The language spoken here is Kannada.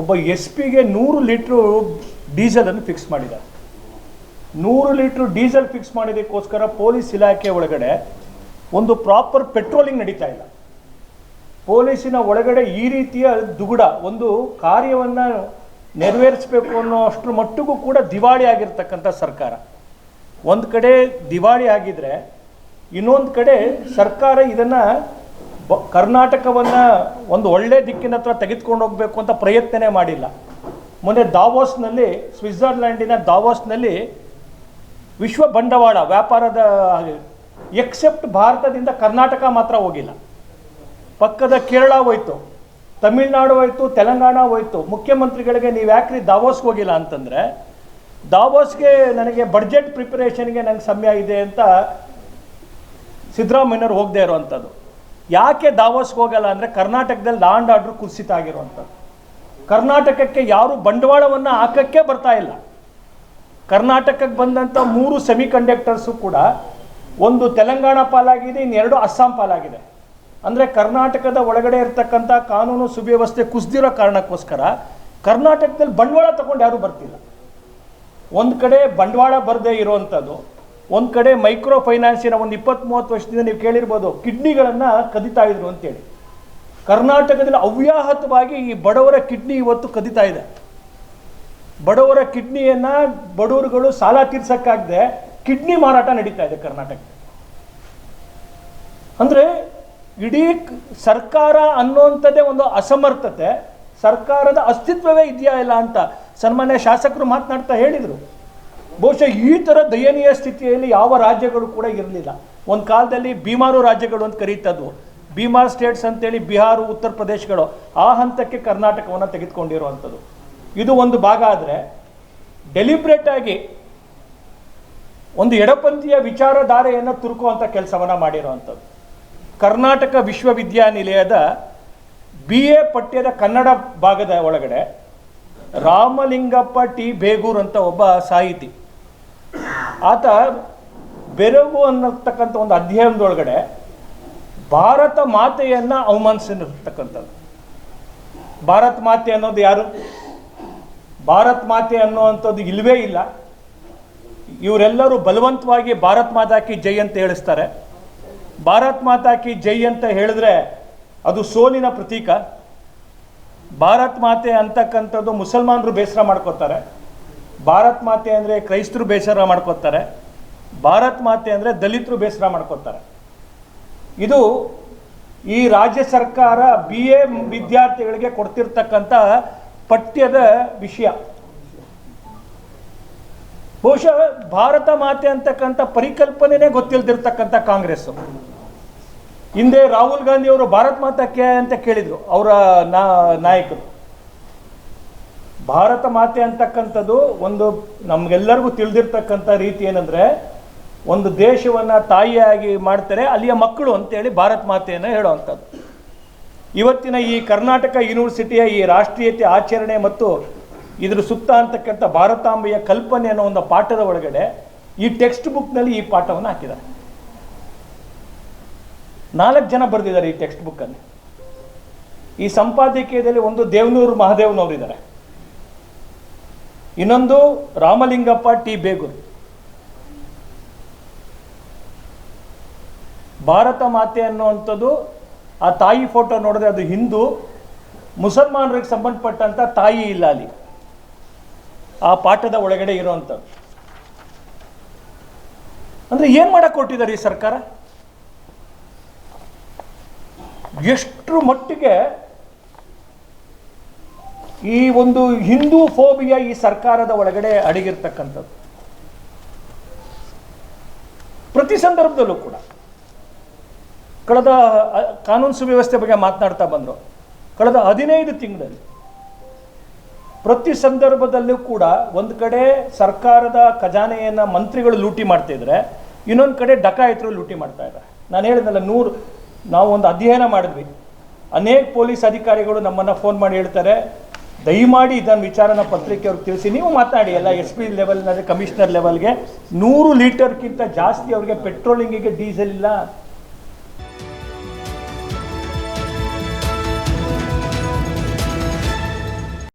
ಒಬ್ಬ ಎಸ್ ಪಿಗೆ ನೂರು ಲೀಟ್ರು ಡೀಸೆಲನ್ನು ಫಿಕ್ಸ್ ಮಾಡಿದ. ನೂರು ಲೀಟ್ರ್ ಡೀಸೆಲ್ ಫಿಕ್ಸ್ ಮಾಡಿದ್ದಕ್ಕೋಸ್ಕರ ಪೊಲೀಸ್ ಇಲಾಖೆ ಒಳಗಡೆ ಒಂದು ಪ್ರಾಪರ್ ಪೆಟ್ರೋಲಿಂಗ್ ನಡೀತಾ ಇಲ್ಲ. ಪೊಲೀಸಿನ ಒಳಗಡೆ ಈ ರೀತಿಯ ದುಗುಡ, ಒಂದು ಕಾರ್ಯವನ್ನು ನೆರವೇರಿಸಬೇಕು ಅನ್ನೋ ಅಷ್ಟರ ಮಟ್ಟಿಗೂ ಕೂಡ ದಿವಾಳಿ ಆಗಿರ್ತಕ್ಕಂಥ ಸರ್ಕಾರ. ಒಂದು ಕಡೆ ದಿವಾಳಿ ಆಗಿದ್ರೆ ಇನ್ನೊಂದು ಕಡೆ ಸರ್ಕಾರ ಇದನ್ನು ಕರ್ನಾಟಕವನ್ನು ಒಂದು ಒಳ್ಳೆ ದಿಕ್ಕಿನ ಹತ್ರ ತೆಗೆದುಕೊಂಡು ಹೋಗಬೇಕು ಅಂತ ಪ್ರಯತ್ನನೇ ಮಾಡಿಲ್ಲ. ಮೊನ್ನೆ ದಾವೋಸ್ನಲ್ಲಿ, ಸ್ವಿಟ್ಜರ್ಲ್ಯಾಂಡಿನ ದಾವೋಸ್ನಲ್ಲಿ ವಿಶ್ವ ಬಂಡವಾಳ ವ್ಯಾಪಾರದ ಎಕ್ಸೆಪ್ಟ್ ಭಾರತದಿಂದ ಕರ್ನಾಟಕ ಮಾತ್ರ ಹೋಗಿಲ್ಲ. ಪಕ್ಕದ ಕೇರಳ ಹೋಯ್ತು, ತಮಿಳ್ನಾಡು ಹೋಯ್ತು, ತೆಲಂಗಾಣ ಹೋಯ್ತು. ಮುಖ್ಯಮಂತ್ರಿಗಳಿಗೆ ನೀವು ಯಾಕ್ರಿ ದಾವೋಸ್ಗೆ ಹೋಗಿಲ್ಲ ಅಂತಂದರೆ, ದಾವೋಸ್ಗೆ ನನಗೆ ಬಡ್ಜೆಟ್ ಪ್ರಿಪರೇಷನ್ಗೆ ನನಗೆ ಸಮಯ ಇದೆ ಅಂತ ಸಿದ್ದರಾಮಯ್ಯವರು ಹೋಗದೆ ಇರುವಂಥದ್ದು ಯಾಕೆ ದಾವೋಸ್ಗೆ ಹೋಗಲ್ಲ ಅಂದರೆ ಕರ್ನಾಟಕದಲ್ಲಿ ಲ್ಯಾಂಡ್ ಆರ್ಡ್ರ್ ಕುಸಿತ ಆಗಿರುವಂಥದ್ದು ಕರ್ನಾಟಕಕ್ಕೆ ಯಾರು ಬಂಡವಾಳವನ್ನು ಹಾಕಕ್ಕೆ ಬರ್ತಾ ಇಲ್ಲ. ಕರ್ನಾಟಕಕ್ಕೆ ಬಂದಂಥ ಮೂರು ಸೆಮಿ ಕಂಡಕ್ಟರ್ಸು ಕೂಡ ಒಂದು ತೆಲಂಗಾಣ ಪಾಲಾಗಿದೆ, ಇನ್ನೆರಡು ಅಸ್ಸಾಂ ಪಾಲಾಗಿದೆ. ಅಂದರೆ ಕರ್ನಾಟಕದ ಒಳಗಡೆ ಇರತಕ್ಕಂಥ ಕಾನೂನು ಸುವ್ಯವಸ್ಥೆ ಕುಸಿದಿರೋ ಕಾರಣಕ್ಕೋಸ್ಕರ ಕರ್ನಾಟಕದಲ್ಲಿ ಬಂಡವಾಳ ತಗೊಂಡು ಯಾರೂ ಬರ್ತಿಲ್ಲ. ಒಂದು ಕಡೆ ಬಂಡವಾಳ ಬರದೇ ಇರುವಂಥದ್ದು ಒಂದು ಕಡೆ ಮೈಕ್ರೋ ಫೈನಾನ್ಸಿನ ಒಂದು ಇಪ್ಪತ್ತ್ ಮೂವತ್ತು ವರ್ಷದಿಂದ ನೀವು ಕೇಳಿರ್ಬೋದು, ಕಿಡ್ನಿಗಳನ್ನು ಕದಿತಾ ಇದ್ರು ಅಂತೇಳಿ. ಕರ್ನಾಟಕದಲ್ಲಿ ಅವ್ಯಾಹತವಾಗಿ ಈ ಬಡವರ ಕಿಡ್ನಿ ಇವತ್ತು ಕದಿತಾ ಇದೆ. ಬಡವರ ಕಿಡ್ನಿಯನ್ನು ಬಡವರುಗಳು ಸಾಲ ತೀರ್ಸಕ್ಕಾಗದೆ ಕಿಡ್ನಿ ಮಾರಾಟ ನಡೀತಾ ಇದೆ ಕರ್ನಾಟಕ ಅಂದರೆ ಇಡೀ ಸರ್ಕಾರ ಅನ್ನೋಂಥದ್ದೇ ಒಂದು ಅಸಮರ್ಥತೆ, ಸರ್ಕಾರದ ಅಸ್ತಿತ್ವವೇ ಇದೆಯಾ ಇಲ್ಲ ಅಂತ ಸನ್ಮಾನ್ಯ ಶಾಸಕರು ಮಾತನಾಡ್ತಾ ಹೇಳಿದರು. ಬಹುಶಃ ಈ ಥರ ದಯನೀಯ ಸ್ಥಿತಿಯಲ್ಲಿ ಯಾವ ರಾಜ್ಯಗಳು ಕೂಡ ಇರಲಿಲ್ಲ. ಒಂದು ಕಾಲದಲ್ಲಿ ಭೀಮಾರು ರಾಜ್ಯಗಳು ಅಂತ ಕರೀತದ್ದು. ಭೀಮಾರ್ ಸ್ಟೇಟ್ಸ್ ಅಂತೇಳಿ ಬಿಹಾರ, ಉತ್ತರ ಪ್ರದೇಶಗಳು. ಆ ಹಂತಕ್ಕೆ ಕರ್ನಾಟಕವನ್ನು ತೆಗೆದುಕೊಂಡಿರುವಂಥದ್ದು. ಇದು ಒಂದು ಭಾಗ ಆದರೆ ಡೆಲಿಬ್ರೇಟ್ ಆಗಿ ಒಂದು ಎಡಪಂಥೀಯ ವಿಚಾರಧಾರೆಯನ್ನು ತುರುಕುವಂಥ ಕೆಲಸವನ್ನು ಮಾಡಿರುವಂಥದ್ದು. ಕರ್ನಾಟಕ ವಿಶ್ವವಿದ್ಯಾನಿಲಯದ ಬಿ ಎ ಪಠ್ಯದ ಕನ್ನಡ ಭಾಗದ ಒಳಗಡೆ ರಾಮಲಿಂಗಪ್ಪ ಟಿ. ಬೇಗೂರ್ ಅಂತ ಒಬ್ಬ ಸಾಹಿತಿ ಆತ ಬೆರಗು ಅನ್ನತಕ್ಕಂಥ ಒಂದು ಅಧ್ಯಯನದೊಳಗಡೆ ಭಾರತ ಮಾತೆಯನ್ನು ಅವಮಾನಿಸಿರ್ತಕ್ಕಂಥದ್ದು. ಭಾರತ್ ಮಾತೆ ಅನ್ನೋದು ಯಾರು? ಭಾರತ್ ಮಾತೆ ಅನ್ನುವಂಥದ್ದು ಇಲ್ಲವೇ ಇಲ್ಲ. ಇವರೆಲ್ಲರೂ ಬಲವಂತವಾಗಿ ಭಾರತ್ ಮಾತಾಕಿ ಜೈ ಅಂತ ಹೇಳಿಸ್ತಾರೆ. ಭಾರತ್ ಮಾತಾಕಿ ಜೈ ಅಂತ ಹೇಳಿದ್ರೆ ಅದು ಸೋಲಿನ ಪ್ರತೀಕ. ಭಾರತ್ ಮಾತೆ ಅಂತಕ್ಕಂಥದ್ದು ಮುಸಲ್ಮಾನರು ಬೇಸರ ಮಾಡ್ಕೋತಾರೆ ಭಾರತ್ ಮಾತೆ ಅಂದರೆ ಕ್ರೈಸ್ತರು ಬೇಸರ ಮಾಡ್ಕೋತಾರೆ ಭಾರತ್ ಮಾತೆ ಅಂದರೆ ದಲಿತರು ಬೇಸರ ಮಾಡ್ಕೋತಾರೆ ಇದು ಈ ರಾಜ್ಯ ಸರ್ಕಾರ ಬಿ ಎ ವಿದ್ಯಾರ್ಥಿಗಳಿಗೆ ಕೊಡ್ತಿರ್ತಕ್ಕಂಥ ಪಠ್ಯದ ವಿಷಯ. ಬಹುಶಃ ಭಾರತ ಮಾತೆ ಅಂತಕ್ಕಂಥ ಪರಿಕಲ್ಪನೆನೇ ಗೊತ್ತಿಲ್ದಿರ್ತಕ್ಕಂಥ ಕಾಂಗ್ರೆಸ್. ಹಿಂದೆ ರಾಹುಲ್ ಗಾಂಧಿ ಅವರು ಭಾರತ್ ಮಾತಕ್ಕೆ ಅಂತ ಕೇಳಿದ್ರು ಅವರ ನಾಯಕರು. ಭಾರತ ಮಾತೆ ಅಂತಕ್ಕಂಥದ್ದು ಒಂದು ನಮಗೆಲ್ಲರಿಗೂ ತಿಳಿದಿರ್ತಕ್ಕಂಥ ರೀತಿ ಏನಂದ್ರೆ, ಒಂದು ದೇಶವನ್ನ ತಾಯಿಯಾಗಿ ಮಾಡ್ತಾರೆ, ಅಲ್ಲಿಯ ಮಕ್ಕಳು ಅಂತೇಳಿ ಭಾರತ ಮಾತೆಯನ್ನು ಹೇಳುವಂಥದ್ದು. ಇವತ್ತಿನ ಈ ಕರ್ನಾಟಕ ಯೂನಿವರ್ಸಿಟಿಯ ಈ ರಾಷ್ಟ್ರೀಯತೆ ಆಚರಣೆ ಮತ್ತು ಇದ್ರ ಸುತ್ತ ಅಂತಕ್ಕಂಥ ಭಾರತಾಂಬೆಯ ಕಲ್ಪನೆ ಅನ್ನೋ ಒಂದು ಪಾಠದ ಒಳಗಡೆ ಈ ಟೆಕ್ಸ್ಟ್ ಬುಕ್ನಲ್ಲಿ ಈ ಪಾಠವನ್ನು ಹಾಕಿದ್ದಾರೆ. ನಾಲ್ಕು ಜನ ಬರೆದಿದ್ದಾರೆ ಈ ಟೆಕ್ಸ್ಟ್ ಬುಕ್ಕಲ್ಲಿ ಈ ಸಂಪಾದಕೀಯದಲ್ಲಿ ಒಂದು ದೇವನೂರು ಮಹಾದೇವನವರಿದ್ದಾರೆ. ಇನ್ನೊಂದು ರಾಮಲಿಂಗಪ್ಪ ಟಿ ಬೇಗೂರು. ಭಾರತ ಮಾತೆ ಅನ್ನುವಂಥದ್ದು, ಆ ತಾಯಿ ಫೋಟೋ ನೋಡಿದ್ರೆ ಅದು ಹಿಂದೂ, ಮುಸಲ್ಮಾನರಿಗೆ ಸಂಬಂಧಪಟ್ಟಂಥ ತಾಯಿ ಇಲ್ಲ ಅಲ್ಲಿ. ಆ ಪಾಠದ ಒಳಗಡೆ ಇರುವಂಥದ್ದು. ಅಂದರೆ ಏನು ಮಾಡಕ್ಕೆ ಕೊಟ್ಟಿದ್ದಾರೆ ಈ ಸರ್ಕಾರ? ಎಷ್ಟರ ಮಟ್ಟಿಗೆ ಈ ಒಂದು ಹಿಂದೂ ಫೋಬಿಯಾ ಈ ಸರ್ಕಾರದ ಒಳಗಡೆ ಅಡಗಿರ್ತಕ್ಕಂಥದ್ದು. ಪ್ರತಿ ಸಂದರ್ಭದಲ್ಲೂ ಕೂಡ. ಕಳೆದ ಕಾನೂನು ಸುವ್ಯವಸ್ಥೆ ಬಗ್ಗೆ ಮಾತನಾಡ್ತಾ ಬಂದರು ಕಳೆದ ಹದಿನೈದು ತಿಂಗಳಲ್ಲಿ ಪ್ರತಿ ಸಂದರ್ಭದಲ್ಲೂ ಕೂಡ ಒಂದು ಕಡೆ ಸರ್ಕಾರದ ಖಜಾನೆಯನ್ನು ಮಂತ್ರಿಗಳು ಲೂಟಿ ಮಾಡ್ತಿದ್ರೆ ಇನ್ನೊಂದು ಕಡೆ ಡಕಾಯತರು ಲೂಟಿ ಮಾಡ್ತಾ ಇದ್ದಾರೆ ನಾನು ಹೇಳಿದ್ನಲ್ಲ, ನೂರು ನಾವು ಒಂದು ಅಧ್ಯಯನ ಮಾಡಿದ್ವಿ. ಅನೇಕ ಪೊಲೀಸ್ ಅಧಿಕಾರಿಗಳು ನಮ್ಮನ್ನು ಫೋನ್ ಮಾಡಿ ಹೇಳ್ತಾರೆ ದಯಮಾಡಿ ಇದನ್ನು ವಿಚಾರನ ಪತ್ರಿಕೆಯವ್ರಿಗೆ ತಿಳಿಸಿ. ನೀವು ಮಾತಾಡಿ ಎಲ್ಲ ಎಸ್ ಪಿ ಲೆವೆಲ್ನಲ್ಲಿ ಕಮಿಷನರ್ ಲೆವೆಲ್ಗೆ ನೂರು ಲೀಟರ್ಗಿಂತ ಜಾಸ್ತಿ ಅವ್ರಿಗೆ ಪೆಟ್ರೋಲಿಂಗಿಗೆ ಡೀಸೆಲ್ ಇಲ್ಲ.